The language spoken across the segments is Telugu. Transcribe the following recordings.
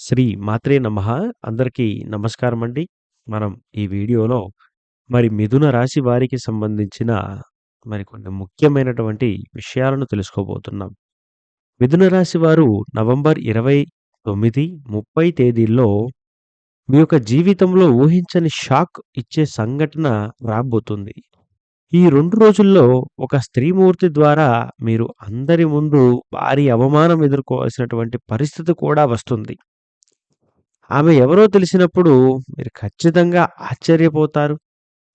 శ్రీ మాత్రే నమ అందరికీ నమస్కారం అండి మనం ఈ వీడియోలో మరి మిథున రాశి వారికి సంబంధించిన మరి కొన్ని ముఖ్యమైనటువంటి విషయాలను తెలుసుకోబోతున్నాం. మిథున రాశి వారు నవంబర్ 29, 30 తేదీల్లో మీ యొక్క జీవితంలో ఊహించని షాక్ ఇచ్చే సంఘటన రాబోతుంది. ఈ రెండు రోజుల్లో ఒక స్త్రీమూర్తి ద్వారా మీరు అందరి ముందు భారీ అవమానం ఎదుర్కోవాల్సినటువంటి పరిస్థితి కూడా వస్తుంది. ఆమె ఎవరో తెలిసినప్పుడు మీరు ఖచ్చితంగా ఆశ్చర్యపోతారు.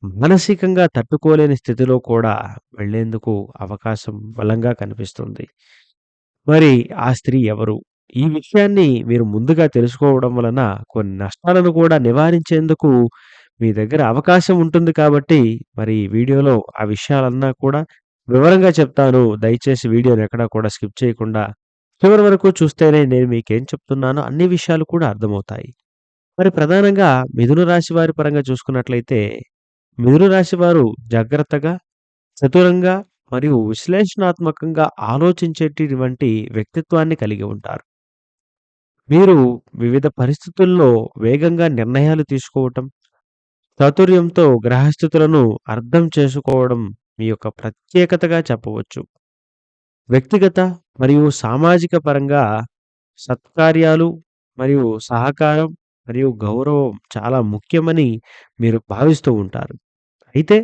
మానసికంగా తట్టుకోలేని స్థితిలో కూడా వెళ్ళేందుకు అవకాశం బలంగా కనిపిస్తుంది. మరి ఆ స్త్రీ ఎవరు? ఈ విషయాన్ని మీరు ముందుగా తెలుసుకోవడం వలన కొన్ని నష్టాలను కూడా నివారించేందుకు మీ దగ్గర అవకాశం ఉంటుంది కాబట్టి మరి ఈ వీడియోలో ఆ విషయాలన్నా కూడా వివరంగా చెప్తాను. దయచేసి వీడియోని ఎక్కడా కూడా స్కిప్ చేయకుండా చివరి వరకు చూస్తేనే నేను మీకేం చెప్తున్నానో అన్ని విషయాలు కూడా అర్థమవుతాయి. మరి ప్రధానంగా మిథున రాశి వారి పరంగా చూసుకున్నట్లయితే మిథున రాశి వారు జాగ్రత్తగా, చతురంగా మరియు విశ్లేషణాత్మకంగా ఆలోచించేటటువంటి వ్యక్తిత్వాన్ని కలిగి ఉంటారు. మీరు వివిధ పరిస్థితుల్లో వేగంగా నిర్ణయాలు తీసుకోవటం, చాతుర్యంతో గ్రహస్థితులను అర్థం చేసుకోవడం మీ యొక్క ప్రత్యేకతగా చెప్పవచ్చు. వ్యక్తిగత మరియు సామాజిక పరంగా సత్కార్యాలు మరియు సహకారం మరియు గౌరవం చాలా ముఖ్యమని మీరు భావిస్తూ ఉంటారు. అయితే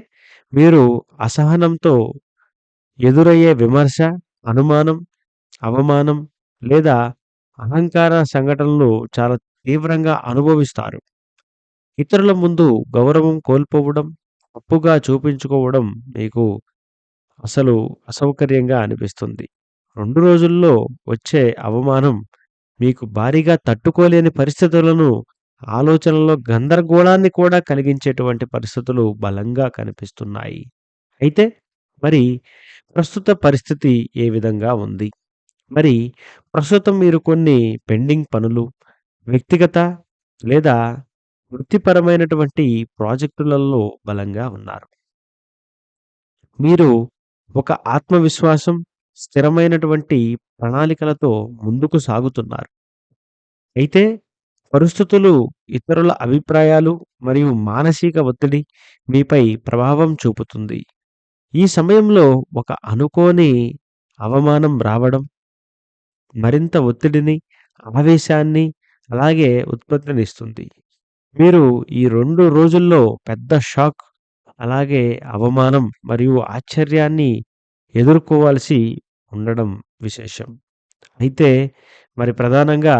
మీరు అసహనంతో ఎదురయ్యే విమర్శ, అనుమానం, అవమానం లేదా అహంకార సంఘటనలు చాలా తీవ్రంగా అనుభవిస్తారు. ఇతరుల ముందు గౌరవం కోల్పోవడం, తప్పుగా చూపించుకోవడం మీకు అసలు అసౌకర్యంగా అనిపిస్తుంది. రెండు రోజుల్లో వచ్చే అవమానం మీకు భారీగా తట్టుకోలేని పరిస్థితులను, ఆలోచనలో గందరగోళాన్ని కూడా కలిగించేటువంటి పరిస్థితులు బలంగా కనిపిస్తున్నాయి. అయితే మరి ప్రస్తుత పరిస్థితి ఏ విధంగా ఉంది? మరి ప్రస్తుతం మీరు కొన్ని పెండింగ్ పనులు, వ్యక్తిగత లేదా వృత్తిపరమైనటువంటి ప్రాజెక్టులలో బలంగా ఉన్నారు. మీరు ఒక ఆత్మవిశ్వాసం, స్థిరమైనటువంటి ప్రణాళికలతో ముందుకు సాగుతున్నారు. అయితే పరిస్థితులు, ఇతరుల అభిప్రాయాలు మరియు మానసిక ఒత్తిడి మీపై ప్రభావం చూపుతుంది. ఈ సమయంలో ఒక అనుకోని అవమానం రావడం మరింత ఒత్తిడిని, ఆవేశాన్ని అలాగే ఉత్పత్తినిస్తుంది. మీరు ఈ రెండు రోజుల్లో పెద్ద షాక్, అలాగే అవమానం మరియు ఆశ్చర్యాన్ని ఎదుర్కోవాల్సి ఉండడం విశేషం. అయితే మరి ప్రధానంగా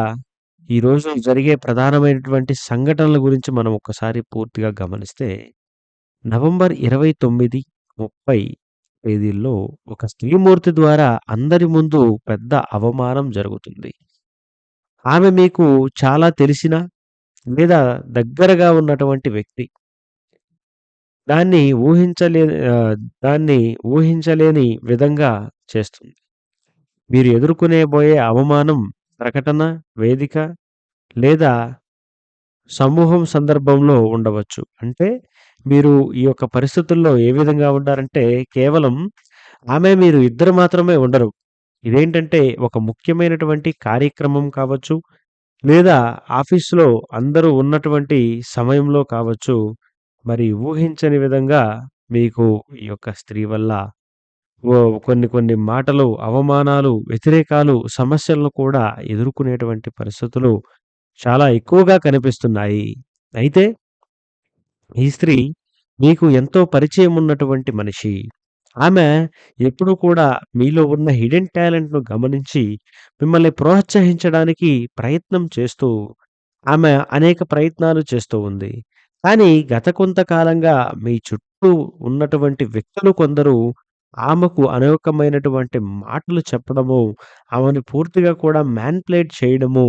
ఈరోజు జరిగే ప్రధానమైనటువంటి సంఘటనల గురించి మనం ఒక్కసారి పూర్తిగా గమనిస్తే నవంబర్ 29, 30 తేదీల్లో ఒక స్త్రీమూర్తి ద్వారా అందరి ముందు పెద్ద అవమానం జరుగుతుంది. ఆమె మీకు చాలా తెలిసిన లేదా దగ్గరగా ఉన్నటువంటి వ్యక్తి. దాన్ని ఊహించలే ఆహ్, దాన్ని ఊహించలేని విధంగా చేస్తుంది. మీరు ఎదుర్కొనేబోయే అవమానం ప్రకటన, వేదిక లేదా సమూహం సందర్భంలో ఉండవచ్చు. అంటే మీరు ఈ యొక్క పరిస్థితుల్లో ఏ విధంగా ఉండారంటే కేవలం ఆమె, మీరు ఇద్దరు మాత్రమే ఉండరు. ఇదేంటంటే ఒక ముఖ్యమైనటువంటి కార్యక్రమం కావచ్చు, లేదా ఆఫీస్‌లో అందరూ ఉన్నటువంటి సమయంలో కావచ్చు, మరి ఊహించని విధంగా మీకు ఈ యొక్క స్త్రీ వల్ల ఓ కొన్ని కొన్ని మాటలు, అవమానాలు, వ్యతిరేకాలు, సమస్యలను కూడా ఎదుర్కొనేటువంటి పరిస్థితులు చాలా ఎక్కువగా కనిపిస్తున్నాయి. అయితే ఈ స్త్రీ మీకు ఎంతో పరిచయం ఉన్నటువంటి మనిషి. ఆమె ఎప్పుడూ కూడా మీలో ఉన్న హిడెన్ టాలెంట్‌ను గమనించి మిమ్మల్ని ప్రోత్సహించడానికి ప్రయత్నం చేస్తూ ఆమె అనేక ప్రయత్నాలు చేస్తూ ఉంది. కానీ గత కొంతకాలంగా మీ చుట్టూ ఉన్నటువంటి వ్యక్తులు కొందరు ఆమెకు అనేకమైనటువంటి మాటలు చెప్పడము, ఆమెను పూర్తిగా కూడా మ్యాన్ప్లేట్ చేయడము,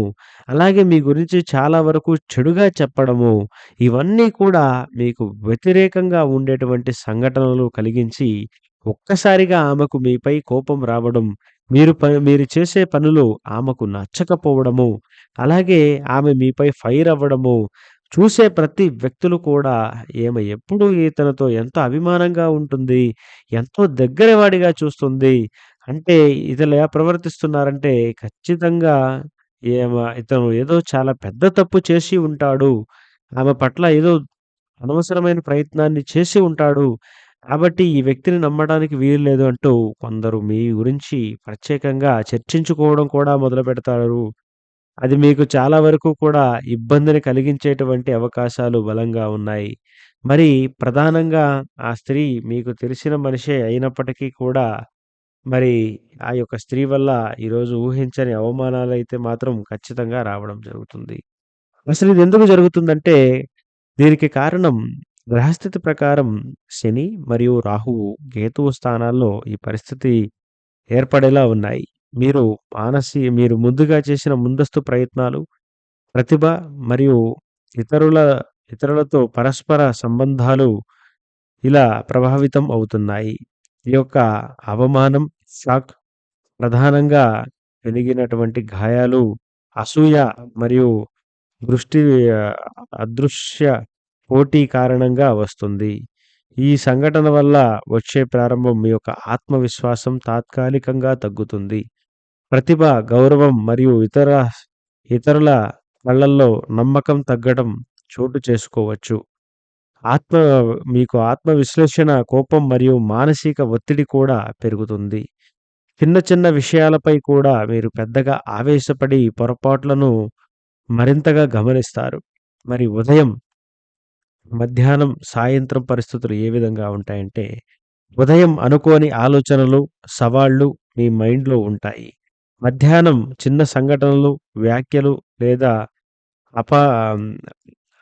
అలాగే మీ గురించి చాలా వరకు చెడుగా చెప్పడము, ఇవన్నీ కూడా మీకు వ్యతిరేకంగా ఉండేటువంటి సంఘటనలు కలిగించి ఒక్కసారిగా ఆమెకు మీపై కోపం రావడం, మీరు ప మీరు చేసే పనులు ఆమెకు నచ్చకపోవడము, అలాగే ఆమె మీపై ఫైర్ అవ్వడము, చూసే ప్రతి వ్యక్తులు కూడా ఈమె ఎప్పుడూ ఇతనితో ఎంతో అభిమానంగా ఉంటుంది. ఎంతో దగ్గరవాడిగా చూస్తుంది. అంటే ఇతను ఎలా ప్రవర్తిస్తున్నారంటే ఖచ్చితంగా ఏమ ఇతను ఏదో చాలా పెద్ద తప్పు చేసి ఉంటాడు. ఆమె పట్ల ఏదో అనవసరమైన ప్రయత్నాన్ని చేసి ఉంటాడు. కాబట్టి ఈ వ్యక్తిని నమ్మడానికి వీలు లేదు అంటూ కొందరు మీ గురించి ప్రత్యేకంగా చర్చించుకోవడం కూడా మొదలు పెడతారు అది మీకు చాలా వరకు కూడా ఇబ్బందిని కలిగించేటువంటి అవకాశాలు బలంగా ఉన్నాయి. మరి ప్రధానంగా ఆ స్త్రీ మీకు తెలిసిన మనిషే అయినప్పటికీ కూడా మరి ఆ యొక్క స్త్రీ వల్ల ఈరోజు ఊహించని అవమానాలైతే మాత్రం ఖచ్చితంగా రావడం జరుగుతుంది. అసలు ఇది ఎందుకు జరుగుతుందంటే దీనికి కారణం గ్రహస్థితి ప్రకారం శని మరియు రాహువు, కేతువు స్థానాల్లో ఈ పరిస్థితి ఏర్పడేలా ఉన్నాయి. మీరు మానసి మీరు ముందుగా చేసిన ముందస్తు ప్రయత్నాలు, ప్రతిభ మరియు ఇతరుల ఇతరులతో పరస్పర సంబంధాలు ఇలా ప్రభావితం అవుతున్నాయి. ఈ యొక్క అవమానం, షాక్ ప్రధానంగా వెలిగినటువంటి గాయాలు, అసూయ మరియు దృష్టి అదృశ్య పోటీ కారణంగా వస్తుంది. ఈ సంఘటన వల్ల వచ్చే ప్రారంభం మీ యొక్క ఆత్మవిశ్వాసం తాత్కాలికంగా తగ్గుతుంది. ప్రతిభ, గౌరవం మరియు ఇతర ఇతరుల కళ్ళల్లో నమ్మకం తగ్గడం చోటు చేసుకోవచ్చు. ఆత్మ మీకు ఆత్మవిశ్లేషణ కోపం మరియు మానసిక ఒత్తిడి కూడా పెరుగుతుంది. చిన్న చిన్న విషయాలపై కూడా మీరు పెద్దగా ఆవేశపడి పొరపాట్లను మరింతగా గమనిస్తారు. మరి ఉదయం, మధ్యాహ్నం, సాయంత్రం పరిస్థితులు ఏ విధంగా ఉంటాయంటే ఉదయం అనుకోని ఆలోచనలు, సవాళ్ళు మీ మైండ్‌లో ఉంటాయి. మధ్యాహ్నం చిన్న సంఘటనలు, వ్యాఖ్యలు లేదా అప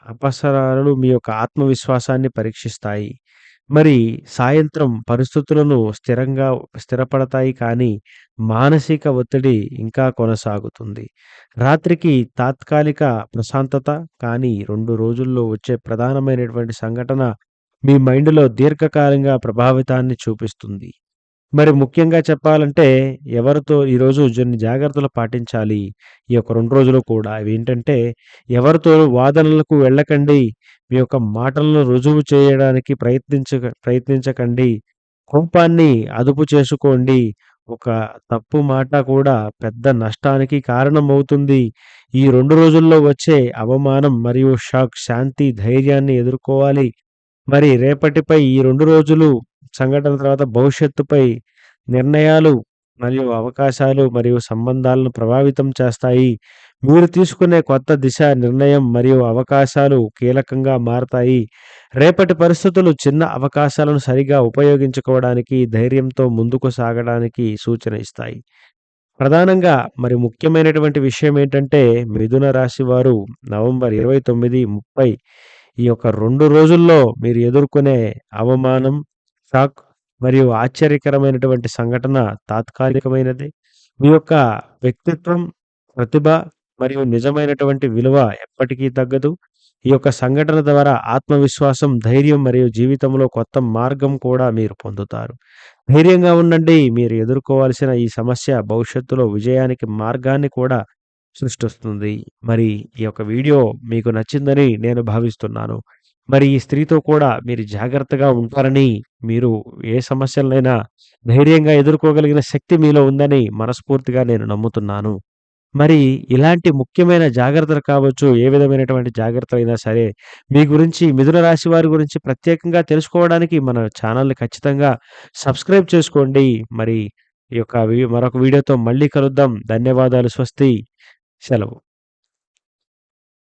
అపసరాలు మీ యొక్క ఆత్మవిశ్వాసాన్ని పరీక్షిస్తాయి. మరి సాయంత్రం పరిస్థితులను స్థిరంగా స్థిరపడతాయి కానీ మానసిక ఒత్తిడి ఇంకా కొనసాగుతుంది. రాత్రికి తాత్కాలిక ప్రశాంతత కానీ 2 రోజుల్లో వచ్చే ప్రధానమైనటువంటి సంఘటన మీ మైండ్‌లో దీర్ఘకాలంగా ప్రభావితాన్ని చూపిస్తుంది. మరి ముఖ్యంగా చెప్పాలంటే ఎవరితో ఈరోజు కొన్ని జాగ్రత్తలు పాటించాలి. ఈ యొక్క రెండు రోజులు కూడా. ఏంటంటే ఎవరితో వాదనలకు వెళ్ళకండి. మీ యొక్క మాటలను రుజువు చేయడానికి ప్రయత్నించక ప్రయత్నించకండి. కోపాన్ని అదుపు చేసుకోండి. ఒక తప్పు మాట కూడా పెద్ద నష్టానికి కారణమవుతుంది. ఈ రెండు రోజుల్లో వచ్చే అవమానం మరియు షాక్ శాంతి, ధైర్యాన్ని ఎదుర్కోవాలి. మరి రేపటిపై ఈ రెండు రోజులు సంఘటన తర్వాత భవిష్యత్తుపై నిర్ణయాలు మరియు అవకాశాలు మరియు సంబంధాలను ప్రభావితం చేస్తాయి. మీరు తీసుకునే కొత్త దిశ, నిర్ణయం మరియు అవకాశాలు కీలకంగా మారతాయి. రేపటి పరిస్థితులు చిన్న అవకాశాలను సరిగా ఉపయోగించుకోవడానికి, ధైర్యంతో ముందుకు సాగడానికి సూచన ఇస్తాయి. ప్రధానంగా మరి ముఖ్యమైనటువంటి విషయం ఏంటంటే మిథున రాశి వారు నవంబర్ 29, 30 ఈ యొక్క రెండు రోజుల్లో మీరు ఎదుర్కొనే అవమానం, షాక్ మరియు ఆశ్చర్యకరమైనటువంటి సంఘటన తాత్కాలికమైనది మీ యొక్క వ్యక్తిత్వం, ప్రతిభ మరియు నిజమైనటువంటి విలువ ఎప్పటికీ తగ్గదు. ఈ యొక్క సంఘటన ద్వారా ఆత్మవిశ్వాసం, ధైర్యం మరియు జీవితంలో కొత్త మార్గం కూడా మీరు పొందుతారు. ధైర్యంగా ఉండండి. మీరు ఎదుర్కోవాల్సిన ఈ సమస్య భవిష్యత్తులో విజయానికి మార్గాన్ని కూడా సృష్టిస్తుంది. మరి ఈ యొక్క వీడియో మీకు నచ్చిందని నేను భావిస్తున్నాను. మరి ఈ స్త్రీతో కూడా మీరు జాగ్రత్తగా ఉంటారని, మీరు ఏ సమస్యలైనా ధైర్యంగా ఎదుర్కోగలిగిన శక్తి మీలో ఉందని మనస్ఫూర్తిగా నేను నమ్ముతున్నాను. మరి ఇలాంటి ముఖ్యమైన జాగ్రత్తలు కావచ్చు, ఏ విధమైనటువంటి జాగ్రత్తలు అయినా సరే మీ గురించి మిథున రాశి వారి గురించి ప్రత్యేకంగా తెలుసుకోవడానికి మన ఛానల్‌ని ఖచ్చితంగా సబ్స్క్రైబ్ చేసుకోండి. మరి ఈ యొక్క మరొక వీడియోతో మళ్ళీ కలుద్దాం. ధన్యవాదాలు. స్వస్తి. సెలవు.